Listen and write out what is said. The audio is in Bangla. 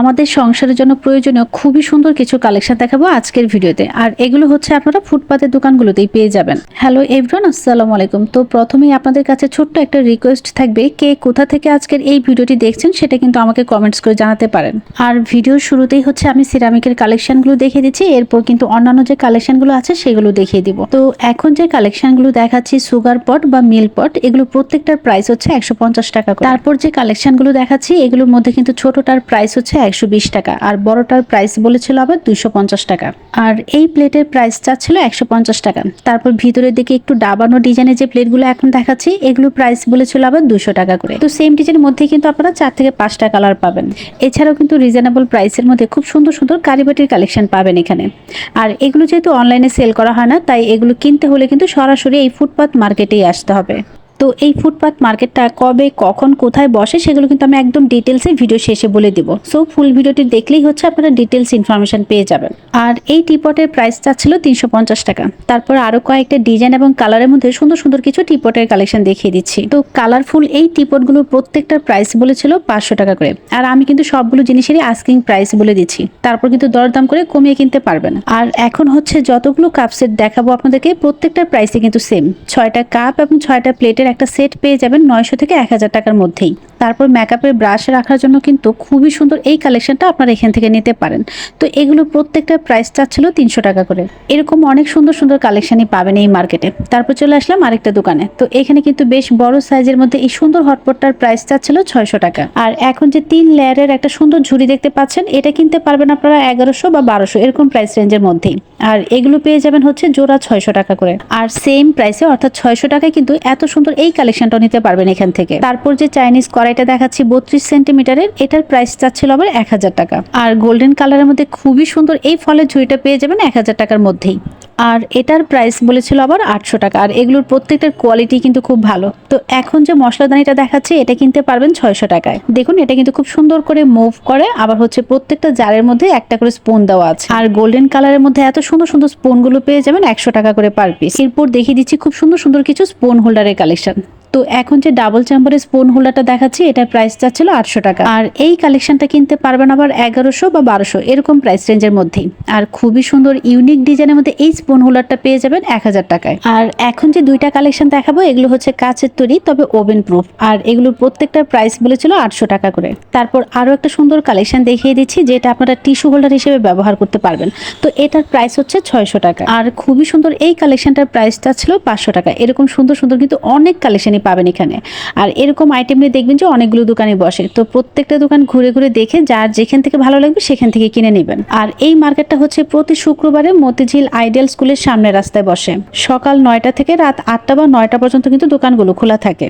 আমাদের সংসারের জন্য প্রয়োজনীয় খুবই সুন্দর কিছু কালেকশন দেখাবো আজকের ভিডিওতে। আর এগুলো হচ্ছে আপনারা ফুটপাতের দোকানগুলোতেই পেয়ে যাবেন। হ্যালো এভরিওয়ান আসসালামু আলাইকুম। তো প্রথমেই আপনাদের কাছে ছোট্ট একটা রিকোয়েস্ট থাকবে, কে কোথা থেকে আজকের এই ভিডিওটি দেখছেন সেটা কিন্তু আমাকে কমেন্টস করে জানাতে পারেন। আর ভিডিওর শুরুতেই হচ্ছে আমি সিরামিকের কালেকশনগুলো দেখিয়ে দিচ্ছি, এরপর কিন্তু অন্যান্য যে কালেকশনগুলো আছে সেগুলো দেখিয়ে দিব। তো এখন যে কালেকশনগুলো দেখাচ্ছি সুগার পট বা মিল পট এগুলো প্রত্যেকটার প্রাইস হচ্ছে একশো পঞ্চাশ টাকা তারপর যে কালেকশনগুলো দেখাচ্ছি, এগুলোর মধ্যে কিন্তু ছোটটার প্রাইস হচ্ছে একশো বিশ টাকা, আর বড়টার প্রাইস বলেছিল আবার পঞ্চাশ টাকা। আর এই প্লেটের প্রাইস চাচ্ছিল একশো টাকা। তারপর ভিতরের দিকে একটু ডাবানো ডিজাইনের যে প্লেটগুলো এখন দেখাচ্ছি এগুলো প্রাইস বলেছিল আবার দুশো টাকা করে। তো সেম ডিজাইনের মধ্যে কিন্তু আপনারা চার থেকে পাঁচটা কালার পাবেন। এছাড়াও কিন্তু রিজনেবল প্রাইসের মধ্যে খুব সুন্দর সুন্দর কারিবাটির কালেকশন পাবেন এখানে। আর এগুলো যেহেতু অনলাইনে সেল করা হয় না, তাই এগুলো কিনতে হলে কিন্তু সরাসরি এই ফুটপাত মার্কেটেই আসতে হবে। তো এই ফুটপাথ মার্কেটটা কবে, কখন, কোথায় বসে সেগুলো কিন্তু আমি একদম ডিটেলসে ভিডিও শেষে বলে দিব। সো ফুল ভিডিওটি দেখলেই হচ্ছে আপনারা ডিটেলস ইনফরমেশন পেয়ে যাবেন। আর এই টিপটের প্রাইসটা ছিল তিনশো পঞ্চাশ টাকা। তারপর আরও কয়েকটা ডিজাইন এবং কালারের মধ্যে সুন্দর সুন্দর কিছু টিপটের কালেকশন দেখিয়ে দিচ্ছি। তো কালারফুল এই টিপটগুলো প্রত্যেকটার প্রাইস বলেছিল পাঁচশো টাকা করে। আর আমি কিন্তু সবগুলো জিনিসেরই আস্কিং প্রাইস বলে দিচ্ছি। তারপর কিন্তু দরদাম করে কমিয়ে কিনতে পারবেন। আর এখন হচ্ছে যতগুলো কাপ সেট দেখাবো আপনাদেরকে, প্রত্যেকটার প্রাইসে কিন্তু সেম ছয়টা কাপ এবং ছয়টা প্লেটের একটা সেট পেয়ে যাবেন নয়শো থেকে এক হাজার টাকার মধ্যেই। তারপর মেকআপের ব্রাশ রাখার জন্য কিন্তু খুবই সুন্দর এই কালেকশনটা আপনারা এখান থেকে নিতে পারেন। তো এগুলো প্রত্যেকটা প্রাইস চাচ্ছিল তিনশো টাকা করে। এরকম অনেক সুন্দর সুন্দর কালেকশনই পাবেন এই মার্কেটে তারপর চলে আসলাম আরেকটা দোকানে। তো এখানে কিন্তু বেশ বড় সাইজের মধ্যে এই সুন্দর হটপটটার প্রাইস চাচ্ছিল ছয়শো টাকা। আর এখন যে তিন লেয়ারের একটা সুন্দর ঝুড়ি দেখতে পাচ্ছেন, এটা কিনতে পারবেন আপনারা এগারোশো বা বারোশো, এরকম প্রাইস রেঞ্জের মধ্যেই। আর এগুলো পেয়ে যাবেন হচ্ছে জোড়া ছয়শো টাকা করে। আর সেম প্রাইসে অর্থাৎ ছয়শো টাকায় কিন্তু এত সুন্দর এই কালেকশনটা নিতে পারবেন এখান থেকে। তারপর যে চাইনিজ কড়াইটা দেখাচ্ছি বত্রিশ সেন্টিমিটারের এটার প্রাইস চাচ্ছিল আবার এক হাজার টাকা। আর গোল্ডেন কালারের মধ্যে খুবই সুন্দর এই ফলের ঝুড়িটা পেয়ে যাবেন এক হাজার টাকার মধ্যেই। আর এটার প্রাইস বলেছিল আবার আটশো টাকা। আর এগুলোর প্রত্যেকটার কোয়ালিটি কিন্তু খুব ভালো। তো এখন যে মশলাদানিটা দেখাচ্ছে, এটা কিনতে পারবেন ছয়শো টাকায়। দেখুন, এটা কিন্তু খুব সুন্দর করে মুভ করে। আবার হচ্ছে প্রত্যেকটা জারের মধ্যে একটা করে স্পুন দেওয়া আছে। আর গোল্ডেন কালারের মধ্যে এত সুন্দর সুন্দর স্পুনগুলো পেয়ে যাবেন একশো টাকা করে পার পিস এরপর দেখিয়ে দিচ্ছি খুব সুন্দর সুন্দর কিছু স্পুন হোল্ডারের কালেকশন তো এখন যে ডাবল চাম্বারের স্পুন হোল্ডারটা দেখাচ্ছি, এটার প্রাইস চাচ্ছিল আটশো টাকা। আর এই কালেকশনটা কিনতে পারবেন আবার এগারোশো বা বারোশো, এরকম প্রাইস রেঞ্জের মধ্যেই আর খুবই সুন্দর ইউনিক ডিজাইনের মধ্যে এই স্পুন হোল্ডারটা পেয়ে যাবেন এক হাজার টাকায়। আর এখন যে দুইটা কালেকশন দেখাবো, এগুলো হচ্ছে কাচের তৈরি, তবে ওভেন প্রুফ আর এগুলোর প্রত্যেকটার প্রাইস বলেছিল আটশো টাকা করে। তারপর আরও একটা সুন্দর কালেকশন দেখিয়ে দিচ্ছি, যেটা আপনারা টিস্যু হোল্ডার হিসেবে ব্যবহার করতে পারবেন। তো এটার প্রাইস হচ্ছে ছয়শো টাকা। আর খুবই সুন্দর এই কালেকশনটার প্রাইসটা ছিল পাঁচশো টাকা। এরকম সুন্দর সুন্দর কিন্তু অনেক কালেকশনই পাবেন এখানে। আর এরকম আইটেম নিয়ে দেখবেন যে অনেকগুলো দোকানে বসে। তো প্রত্যেকটা দোকান ঘুরে ঘুরে দেখে যার যেখান থেকে ভালো লাগবে সেখান থেকে কিনে নেবেন। আর এই মার্কেটটা হচ্ছে প্রতি শুক্রবারে মতিঝিল আইডিয়াল স্কুলের সামনে রাস্তায় বসে। সকাল নয়টা থেকে রাত আটটা বা নয়টা পর্যন্ত কিন্তু দোকানগুলো খোলা থাকে।